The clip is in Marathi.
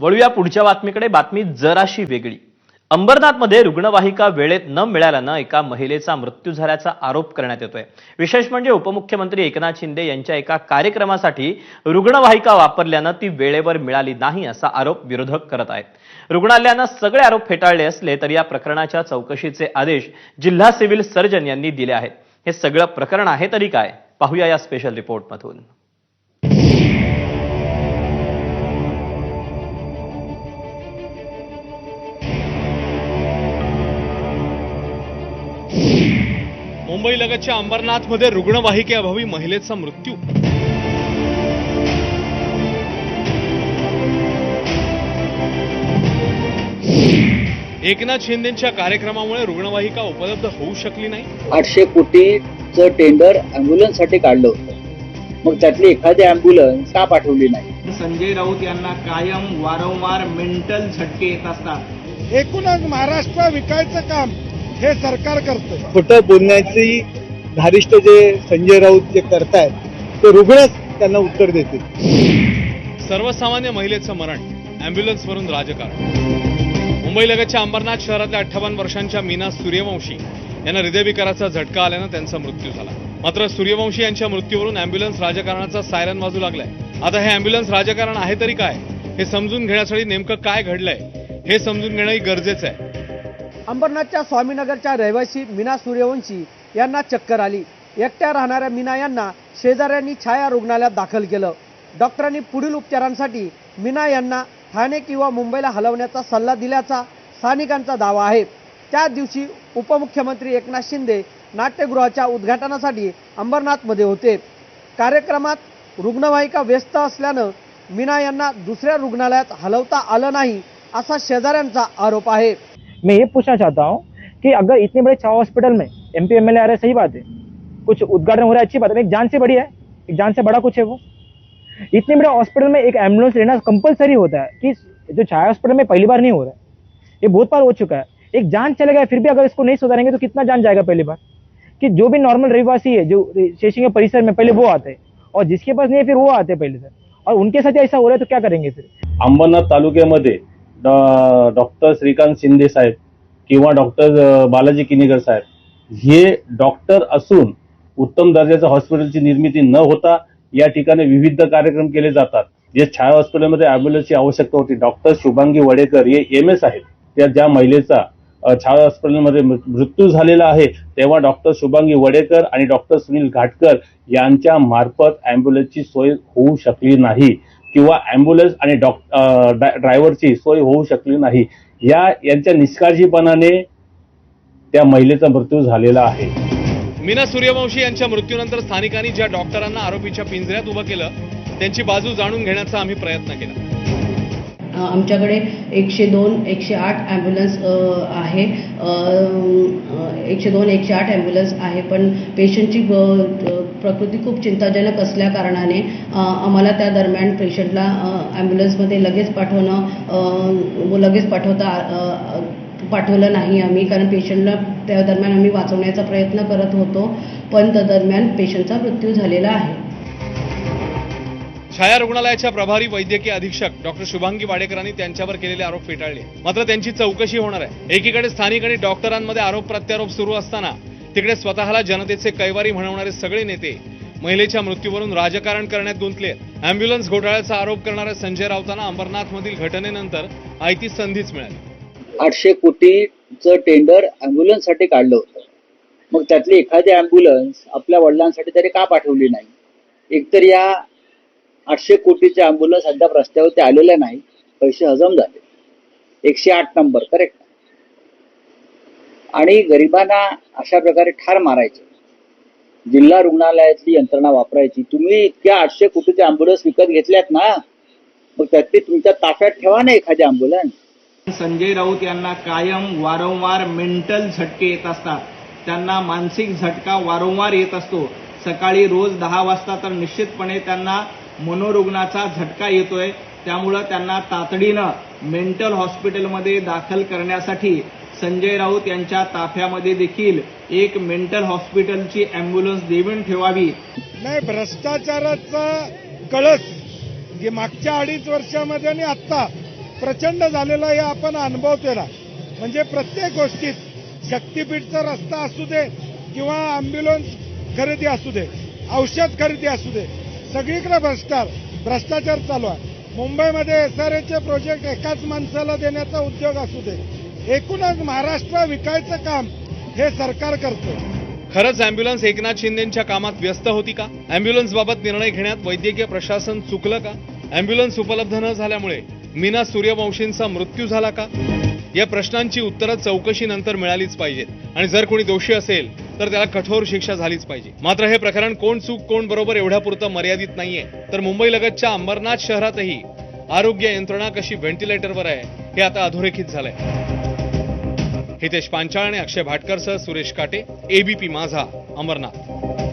वळूया पुढच्या बातमीकडे. बातमी जराशी वेगळी. अंबरनाथमध्ये रुग्णवाहिका वेळेत न मिळाल्यानं एका महिलेचा मृत्यू झाल्याचा आरोप करण्यात येतोय. विशेष म्हणजे उपमुख्यमंत्री एकनाथ शिंदे यांच्या एका कार्यक्रमासाठी रुग्णवाहिका वापरल्यानं ती वेळेवर मिळाली नाही असा आरोप विरोधक करत आहेत. रुग्णालयानं सगळे आरोप फेटाळले असले तरी या प्रकरणाच्या चौकशीचे आदेश जिल्हा सिव्हिल सर्जन यांनी दिले आहेत. हे सगळं प्रकरण आहे तरी काय? पाहूया या स्पेशल रिपोर्टमधून मुंबई लगतच्या अंबरनाथमध्ये रुग्णवाहिकेअभावी महिलेचा मृत्यू. एकनाथ शिंदेच्या कार्यक्रमामुळे रुग्णवाहिका उपलब्ध होऊ शकली नाही. आठशे कोटीचं टेंडर अँब्युलन्ससाठी काढलं होतं. मग त्यातली एखादी अँब्युलन्स का पाठवली नाही? संजय राऊत यांना कायम वारंवार मेंटल झटके येत असतात. एकूणच महाराष्ट्र विकायचं काम हे सरकार करतं खोटं बोलण्याची धारिष्ट जे संजय राऊत जे करतायत ते रुग्णच त्यांना उत्तर देतील. सर्वसामान्य महिलेचं मरण अँब्युलन्सवरून राजकारण. मुंबई लगतच्या अंबरनाथ शहरातल्या अठ्ठावन्न वर्षांच्या मीना सूर्यवंशी यांना हृदयविकाराचा झटका आल्यानं त्यांचा मृत्यू झाला. मात्र सूर्यवंशी यांच्या मृत्यूवरून अँब्युलन्स राजकारणाचा सायरन वाजू लागलाय. आता हे अँब्युलन्स राजकारण आहे तरी काय? हे समजून घेण्यासाठी नेमकं काय घडलंय? हे समजून घेणंही गरजेचं आहे. अंबरनाथच्या स्वामीनगरच्या रहिवासी मीना सूर्यवंशी यांना चक्कर आली. एकट्या राहणाऱ्या मीना यांना शेजाऱ्यांनी छाया रुग्णालयात दाखल केलं. डॉक्टरांनी पुढील उपचारांसाठी मीना यांना ठाणे किंवा मुंबईला हलवण्याचा सल्ला दिल्याचा स्थानिकांचा दावा आहे. त्या दिवशी उपमुख्यमंत्री एकनाथ शिंदे नाट्यगृहाच्या उद्घाटनासाठी अंबरनाथमध्ये होते. कार्यक्रमात रुग्णवाहिका व्यस्त असल्यानं मीना यांना दुसऱ्या रुग्णालयात हलवता आलं नाही असा शेजाऱ्यांचा आरोप आहे. मैं ये पूछना चाहता हूँ कि अगर इतने बड़े छावा हॉस्पिटल में एम पी एम एल आ रहा है, सही बात है। कुछ उद्घाटन हो रहा है, अच्छी बात है एक जान से बड़ी है। एक जान से बड़ा कुछ है वो। इतने बड़े हॉस्पिटल में एक एंबुलेंस लेना कंपलसरी होता है कि जो छाया हॉस्पिटल में पहली बार नहीं हो रहा है। ये बहुत बार हो चुका है। एक जान चले गया फिर भी अगर इसको नहीं सुधारेंगे तो कितना जान जाएगा पहली बार? कि जो भी नॉर्मल रविवासी है, जो शेषिंग परिसर में पहले वो आते हैं, और जिसके पास नहीं है, फिर वो आते हैं पहले सर और उनके साथ ऐसा हो रहा है तो क्या करेंगे फिर? अंबरनाथ तालुक्यामध्ये डॉक्टर श्रीकांत शिंदे साहेब किंवा डॉक्टर बालाजी किनीगर साहेब हे डॉक्टर असून उत्तम दर्जाच्या हॉस्पिटलची निर्मिती न होता या ठिकाणी विविध कार्यक्रम केले जातात. जे छाया हॉस्पिटलमध्ये अँब्युलन्सची आवश्यकता होती. डॉक्टर शुभांगी वडेकर हे एम एस आहेत. त्या ज्या महिलेचा छाया हॉस्पिटलमध्ये मृ- मृत्यू झालेला आहे तेव्हा डॉक्टर शुभांगी वडेकर आणि डॉक्टर सुनील घाटकर यांच्या मार्फत अँब्युलन्सची सोय होऊ शकली नाही. किंवा अँब्युलन्स आणि डॉक ड्रायव्हरची सोय होऊ शकली नाही. या यांच्या निष्काळजीपणाने त्या महिलेचा मृत्यू झालेला आहे. मीना सूर्यवंशी यांच्या मृत्यूनंतर स्थानिकांनी ज्या डॉक्टरांना आरोपीच्या पिंजऱ्यात उभं केलं त्यांची बाजू जाणून घेण्याचा आम्ही प्रयत्न केला. आमच्याकडे एकशे दोन एकशे आठ ॲम्ब्युलन्स आहे. एकशे दोन एकशे आठ ॲम्ब्युलन्स आहे पण पेशंटची प्रकृती खूप चिंताजनक असल्या कारणाने आम्हाला त्या दरम्यान पेशंटला ॲम्ब्युलन्समध्ये लगेच पाठवणं लगेच पाठवता पाठवलं नाही आम्ही. कारण पेशंटला त्या दरम्यान आम्ही वाचवण्याचा प्रयत्न करत होतो पण त्या दरम्यान पेशंटचा मृत्यू झालेला आहे. छाया रुग्णालयाच्या प्रभारी वैद्यकीय अधीक्षक डॉक्टर शुभांगी वाडेकरांनी त्यांच्यावर केलेले आरोप फेटाळले. मात्र त्यांची चौकशी होणार आहे. एकीकडे स्थानिक आणि डॉक्टरांमध्ये आरोप प्रत्यारोप सुरू असताना तिकडे स्वतःला जनतेचे कैवारी म्हणवणारे सगळे नेते महिलेच्या मृत्यूवरून राजकारण करण्यात गुंतले अँब्युलन्स घोटाळ्याचा आरोप करणाऱ्या संजय राऊतांना अंबरनाथमधील घटनेनंतर आयती संधीच मिळाली. आठशे कोटीचं टेंडर अँब्युलन्ससाठी काढलं होतं. मग त्यातली एखादी अँब्युलन्स आपल्या वडिलांसाठी तरी का पाठवली नाही? एकतर या आठशे कोटीच्या अँब्युलन्स अद्याप रस्त्यावरती आलेल्या नाही. पैसे हजम झाले. एकशे आठ नंबर करेक्ट आणि गरिबांना अशा प्रकारे ठार मारायचे. जिल्हा रुग्णालयातली यंत्रणा वापरायची. तुम्ही इतक्या आठशे कोटीचे अँब्युलन्स विकत घेतल्यात ना मग त्यातली तुमच्या ताफ्यात ठेवा ना एखादी अँब्युलन्स संजय राऊत यांना कायम वारंवार मेंटल झटके येत असतात. त्यांना मानसिक झटका वारंवार येत असतो. सकाळी रोज दहा वाजता तर निश्चितपणे त्यांना मनोरुग्णाचा झटका येतोय. त्यामुळं त्यांना तातडीनं मेंटल हॉस्पिटलमध्ये दाखल करण्यासाठी संजय राऊत यांच्या ताफ्यामध्ये देखील एक मेंटल हॉस्पिटलची अँब्युलन्स देऊन ठेवावी. नाही भ्रष्टाचाराचा कळस जे मागच्या अडीच वर्षामध्ये आणि आत्ता प्रचंड झालेला हे आपण अनुभवतोय ना म्हणजे प्रत्येक गोष्टीत शक्तीपीठचा रस्ता असू दे किंवा अँब्युलन्स खरेदी असू दे औषध खरेदी असू दे सगळीकडे भ्रष्टार भ्रष्टाचार चालू आहे. मुंबईमध्ये एस आर एचे प्रोजेक्ट एकाच माणसाला देण्याचा उद्योग असू दे एकूणच महाराष्ट्र विकायचं काम हे सरकार करतं. खरंच अँब्युलन्स एकनाथ शिंदेच्या कामात व्यस्त होती का? अँब्युलन्स बाबत निर्णय घेण्यात वैद्यकीय प्रशासन चुकलं का? अँब्युलन्स उपलब्ध न झाल्यामुळे मीना सूर्यवंशींचा मृत्यू झाला का? या प्रश्नांची उत्तरं चौकशीनंतर मिळालीच पाहिजेत. आणि जर कोणी दोषी असेल तर त्याला कठोर शिक्षा झालीच पाहिजे. मात्र हे प्रकरण कोण चूक कोण बरोबर एवढ्यापुरतं मर्यादित नाहीये. तर मुंबईलगतच्या अंबरनाथ शहरातही आरोग्य यंत्रणा कशी व्हेंटिलेटरवर आहे हे आता अधोरेखित झालंय. हितेश पांचाळ आणि अक्षय भाटकरसह सुरेश काटे एबीपी माझा अमरनाथ.